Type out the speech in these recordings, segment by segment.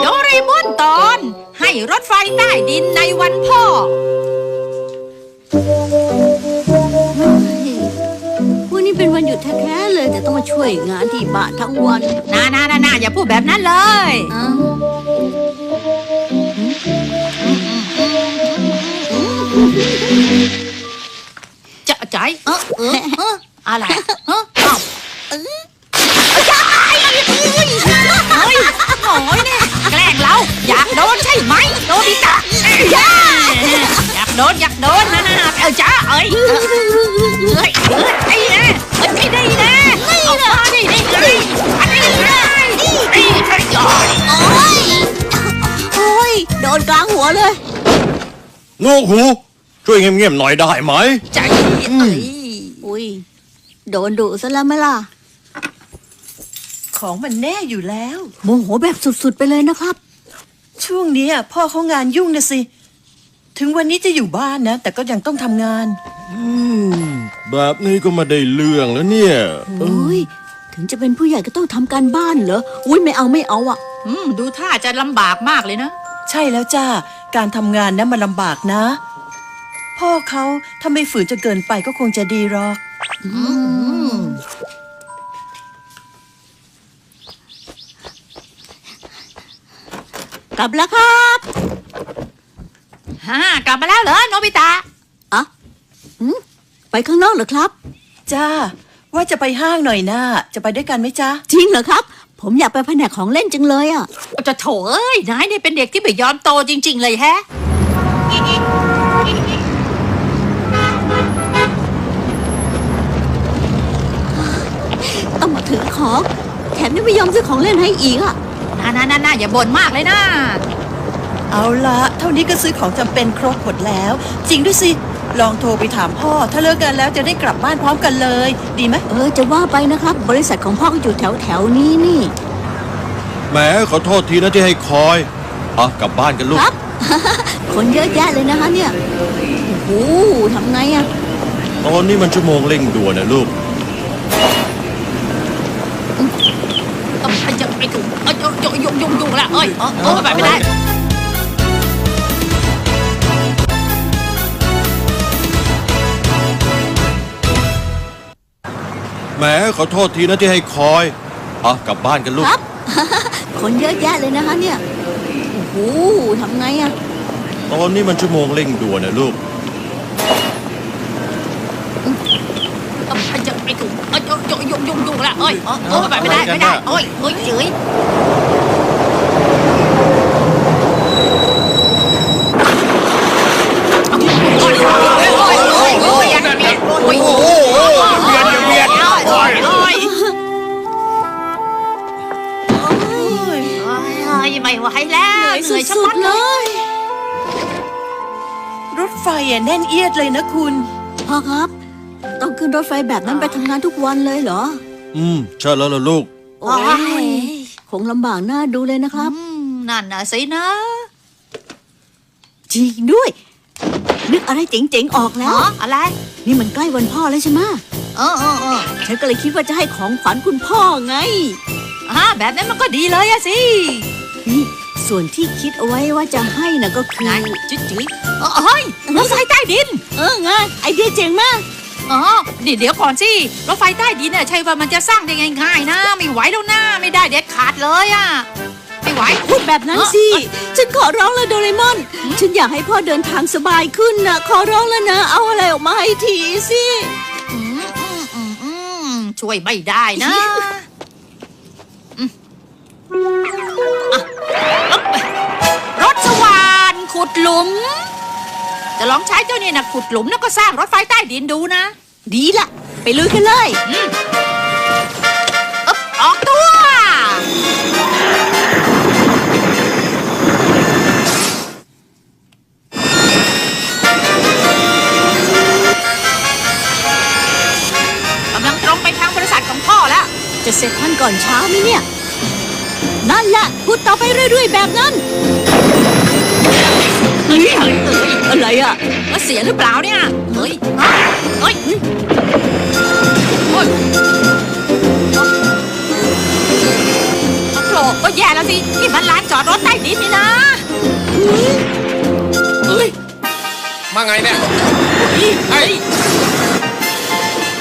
โดเรมอนตอนให้รถไฟใต้ดินในวันพ่อ วันนี้เป็นวันหยุดแท้ๆเลยแต่ต้องมาช่วยงานที่บ้านทั้งวันนานานานาอย่าพูดแบบนั้นเลย อ้าวจะใจายเออเออเอออะไร นกหู ช่วยเงียบๆหน่อยได้ไหมใจเอ้ยอุ้ยโดนดุซะแล้วไหมล่ะ ของมันแน่อยู่แล้ว โมโหแบบสุดๆไปเลยนะครับ ช่วงเนี้ยพ่อเขางานยุ่งนะสิ ถึงวันนี้จะอยู่บ้านนะ แต่ก็ยังต้องทำงาน อืมแบบนี้ก็ไม่ได้เรื่องแล้วเนี่ยโอ้ยถึงจะเป็นผู้ใหญ่ก็ต้องทำการบ้านเหรอ อุ้ยไม่เอาไม่เอาอะ อืม ดูท่าจะลำบากมากเลยนะ ใช่แล้วจ้า การทำงานนะมันลำบากนะ พ่อเขาถ้าไม่ฝืนจนเกินไปก็คงจะดีหรอกกลับแล้วครับฮ่ากลับมาแล้วเหรอโนบิตะอะหืมไปข้างนอกเหรอครับ จ้า ว่าจะไปห้างหน่อยนะจะไปด้วยกันไหมจ้าจริงเหรอครับ ผมอยากไปแผนกของเล่นจังเลยอะจะโถเอ้ยนายเนี่ยเป็นเด็กที่ไม่ยอมโตจริง ๆ เลยแฮะ ต้องมาถือของ แถมยังไม่ยอมซื้อของเล่นให้อีกอะนานานานาอย่าบ่นมากเลยนะ เอาละเท่านี้ก็ซื้อของจำเป็นครบหมดแล้ว จริงด้วยสิ ลองโทรไปถามพ่อ ถ้าเลิกกันแล้วจะได้กลับบ้านพร้อมกันเลย ดีไหมเออจะว่าไปนะครับ บริษัทของพ่อก็อยู่แถวแถวๆนี้นี่แหมขอโทษทีนะที่ให้คอยอะกลับบ้านกันลูกครับ คนเยอะแยะเลยนะคะเนี่ยโอ้โหทำไงอะตอนนี้มันชั่วโมงเร่งด่วนนะลูกเอ้ยจะไปถูกเอ้ยยุ่งยุ่งยุ่งยุ่งยุ่งละเอ้ยเออเออไปไม่ได้ มขอโทษทีนะที่ให้คอยอะกลับบ้านกันลูก ครับ คนเยอะแยะเลยนะคะเนี่ย โอ้โหทำไงอะตอนนี้มันชั่วโมงเร่งด่วนนะลูก เอ้ยจะไปถูกเอ้ยยุ่งยุ่งยุ่งยุ่งยุ่งละเอ้ยเออเออไปไม่ได้ไม่ได้เอ้ยเอ้ยเฉย อะแน่นเอียดเลยนะคุณ พ่อครับ ต้องขึ้นรถไฟแบบนั้นไปทำงานทุกวันเลยเหรอ อืม ใช่แล้วล่ะลูก โอ้ยคงลำบากหน้าดูเลยนะครับอืมนั่นน่ะสินะ จริงด้วย นึกอะไรเจ๋งๆออกแล้วฮะอะไร นี่มันใกล้วันพ่อแล้วใช่ไหมเออเออเออฉันก็เลยคิดว่าจะให้ของขวัญคุณพ่อไงอ่าแบบนั้นมันก็ดีเลยอะสินี่ ส่วนที่คิดเอาไว้ว่าจะให้น่ะก็คือไหนจุ๊จุ๊ยเออเฮ้ยรถไฟใต้ดิน เออไงไอเดียเจ๋งมากอ๋อเดี๋ยวเดี๋ยวก่อนสิรถไฟใต้ดินน่ะใช่ว่ามันจะสร้างได้ง่ายๆนะไม่ไหวแล้วนะไม่ได้เด็ดขาดเลยอะไม่ไหวพูดแบบนั้นสิฉันขอร้องเลยโดเรมอน ฉันอยากให้พ่อเดินทางสบายขึ้นนะขอร้องแล้วนะ เอาอะไรออกมาให้ทีสิอืมอืมอืมอืมช่วยไม่ได้นะ หลุม จะลองใช้เจ้านี่นะขุดหลุมแล้วก็สร้างรถไฟใต้ดินดูนะ ดีละ ไปลุยกันเลยอืมอึ๊บออกตัว กำลังตรงไปทางบริษัทของพ่อแล้ว จะเสร็จทันก่อนเช้าไหมเนี่ย นั่นแหละพูดต่อไปเรื่อยๆแบบนั้น ฮ้ยอะไรอะแล้วเสียหรือเปล่าเนี่ย เฮ้ย เฮ้ยเฮ้ยโอ้ยโอ้โหก็แย่แล้วสิ นี่มันร้านจอดรถใต้ดินนี่นะเอ้ยมาไงเนี่ยเฮ้ย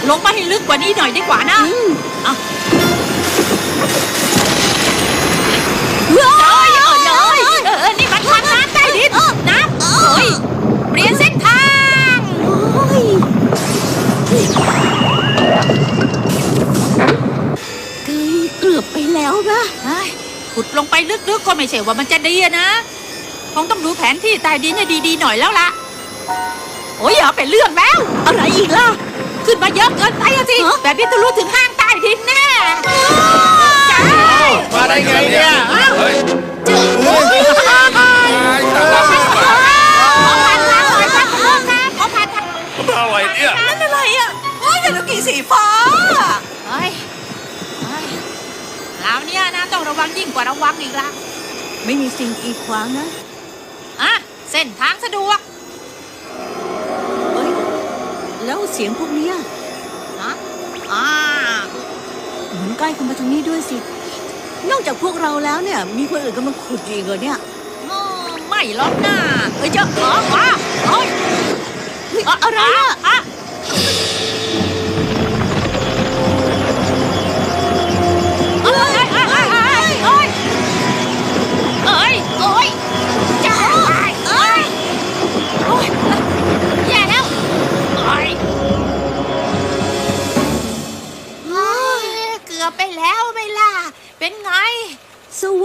ลงมาให้ลึกกว่านี้หน่อยดีกว่านะเอา ล้วนะเฮ้ยขุดลงไปลึกๆก็ไม่ใช่ว่ามันจะดีอะนะคงต้องดูแผนที่ใต้ดินให้ดีๆหน่อยแล้วล่ะ โอ้ยเอาเป็นเรื่องแล้ว อะไรอีกล่ะ ขึ้นมาเยอะเกินไปอะสิฮะแบบนี้ต้องรู้ถึงห้างใต้ดินแน่มาได้ไงเนี่ยเฮ้ยเจอเฮ้ยตายแล้วขอผ่านทางหน่อยครับขอครับขอผ่านทางอะไรเนี่ยนั่นอะไรอะโอ้ยยานุกิสีฟ้า เฮ้ยเฮ้ยคราวเนี้ยนะต้อง ระวังยิ่งกว่าระวังอีกละไม่มีสิ่งกีดขวางนะอะเส้นทางสะดวกเอ้ยแล้วเสียงพวกเนี้ยนะอ่าเหมือนใกล้เข้ามาทางนี้ด้วยสิ นอกจากพวกเราแล้วเนี่ย มีคนอื่นกำลังขุดอยู่อีกเหรอเนี่ยอืมไม่หรอกนะเอ้ยเจ้าอ๋ออ๋อเฮ้ยเฮ้ยอะไรอะ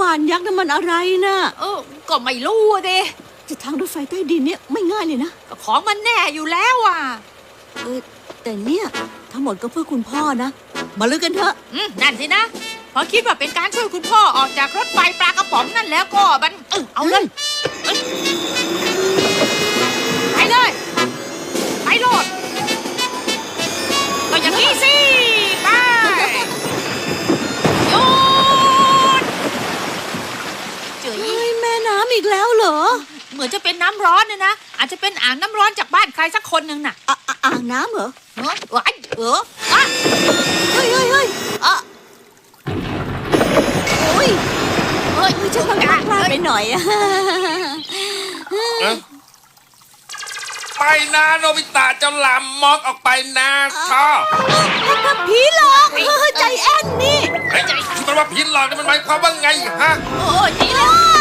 สว่านยักษ์น้ำมันอะไรนะเออก็ไม่รู้อะดิจะทางรถไฟใต้ดินเนี่ยไม่ง่ายเลยนะ ก็ของมันแน่อยู่แล้วอะเออแต่เนี่ยทั้งหมดก็เพื่อคุณพ่อนะ มาลึกกันเถอะ อืมนั่นสินะ พอคิดว่าเป็นการช่วยคุณพ่อออกจากรถไฟปลากระป๋องนั่นแล้วก็มันเออเอาเลย อีกแล้วเหรอ เหมือนจะเป็นน้ำร้อนนะนะ อาจจะเป็นอ่างน้ำร้อนจากบ้านใครสักคนหนึ่งน่ะ อะอะอ่างน้ำเหรอเออเอ้ยเอออะเฮ้ยเฮ้ยเฮ้ยอะโอ้ยเฮ้ยเฮ้ยฉันว่าพลาดพลาดไปหน่อยอะไปนะโนบิตะเจ้าลำมอกออกไปนะท่อผีหลอกเออใจแอนนี่เฮ้ยมันว่าพินหลอกนี่มันหมายความว่าไงฮะ โอ้ยหนีแล้วหนีแล้ว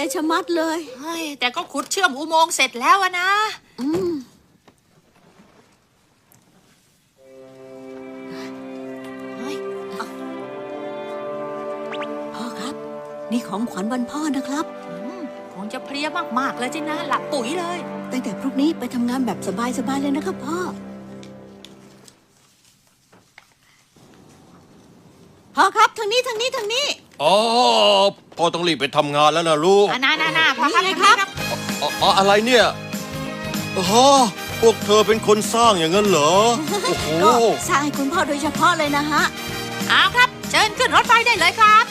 ยเพลียชะมัดเลย เฮ้ยแต่ก็ขุดเชื่อมอุโมงค์เสร็จแล้วอะนะ อืม เฮ้ยเอาพ่อครับ นี่ของขวัญวันพ่อนะครับ อืมคงจะเพลียมากๆเลยจินะ หลับปุ๋ยเลย ตั้งแต่พรุ่งนี้ไปทำงานแบบสบายๆเลยนะครับพ่อ พ่อครับทางนี้ทางนี้ทางนี้ อ๋อพ่อ ต้องรีบไปทำงานแล้วนะลูกอะนานานาพอครับนี่ไงครับ อ๋ออ๋ออะไรเนี่ยอ๋อพวกเธอเป็นคนสร้างอย่างนั้นเหรอ โอ้โห ก็สร้างให้คุณพ่อโดยเฉพาะเลยนะฮะ เอาครับ เชิญขึ้นรถไฟได้เลยครับ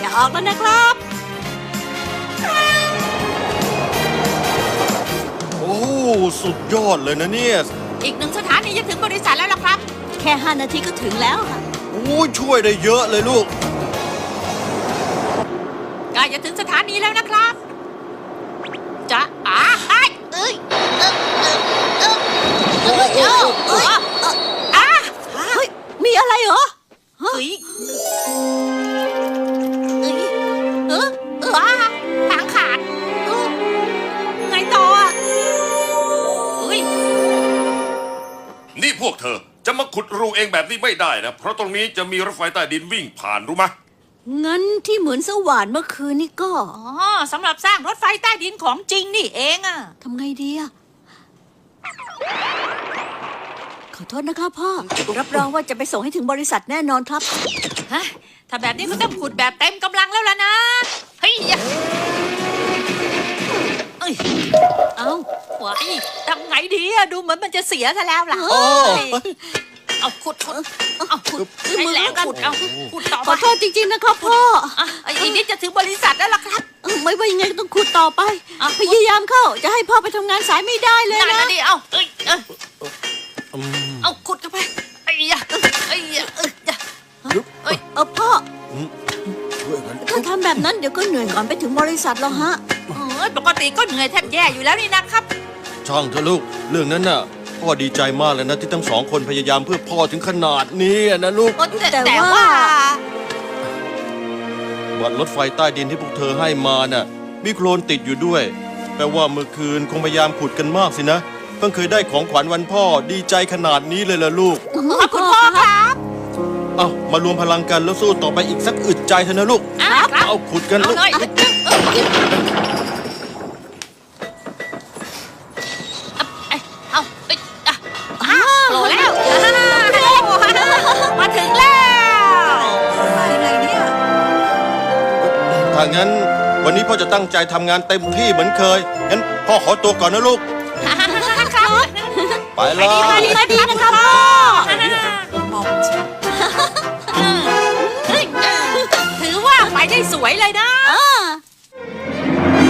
อย่าออกแล้วนะครับ โอ้สุดยอดเลยนะเนี่ย อีกหนึ่งสถานีจะถึงบริษัทแล้วล่ะครับ แค่ห้านาทีก็ถึงแล้วค่ะโอ้ช่วยได้เยอะเลยลูก ใกล้จะถึงสถานีแล้วนะครับจะอาไอ้เอ้ยเอ้ยเอ้ยเอ้ยเอ้ยเอ้ยอะเฮ้ยมีอะไรเหรอเฮ้ย จะมาขุดรูเองแบบนี้ไม่ได้นะ เพราะตรงนี้จะมีรถไฟใต้ดินวิ่งผ่านรู้ไหมงั้นที่เหมือนสว่านเมื่อคืนนี่ก็ อ๋อสำหรับสร้างรถไฟใต้ดินของจริงนี่เองอะทำไงดีอะขอโทษนะครับพ่อ รับรองว่าจะไปส่งให้ถึงบริษัทแน่นอนครับ ฮะ ถ้าแบบนี้ก็ต้องขุดแบบเต็มกำลังแล้วล่ะนะ เฮ้ยอ ยเอา้าไหวทำไงดีอะดูเหมือนมันจะเสียซะแล้วล่ะเออเอาขุดขุดเอาขุดให้แหลมขุดเอาขุดต่อขอไปโทษจริงๆนะครับพ่ออะอีกนิดจะถึงบริษัทแล้วล่ะครับไม่ว่ายังไงต้องขุดต่อไปพยายามเข้าจะให้พ่อไปทำงานสายไม่ได้เลยนั่นนะนะดิเอาเอ้ยเอ้ยเอาขุดเข้าไปไอ้ยะไอ้ยะเอ้ยยะเออพ่อถ้าทำแบบนั้นเดี๋ยวก็เหนื่อยก่อนไปถึงบริษัทหรอกฮะ เออปกติก็เหนื่อยแทบแย่อยู่แล้วนี่นะครับ ช่างเถอะลูก เรื่องนั้นน่ะ พ่อดีใจมากเลยนะที่ทั้งสองคนพยายามเพื่อพ่อถึงขนาดนี้อะนะลูกแต่แต่แต่ว่า ว่า บัตรรถไฟใต้ดินที่พวกเธอให้มาน่ะ มีโคลนติดอยู่ด้วย แปลว่าเมื่อคืนคงพยายามขุดกันมากสินะ เพิ่งเคยได้ของขวัญวันพ่อดีใจขนาดนี้เลยล่ะลูก ขอบคุณพ่อครับ เอามารวมพลังกันแล้วสู้ต่อไปอีกสักอึดใจเถอะนะลูกอะครับ เอาขุดกันเอาลูก เลย ถ้างั้น วันนี้พ่อจะตั้งใจทำงานเต็มที่เหมือนเคย งั้นพ่อขอตัวก่อนนะลูก ครับไปแล้ดีวมาดีมาดีนะครับพ่อเฮ้ยถือว่าไปได้สวยเลยนะเออ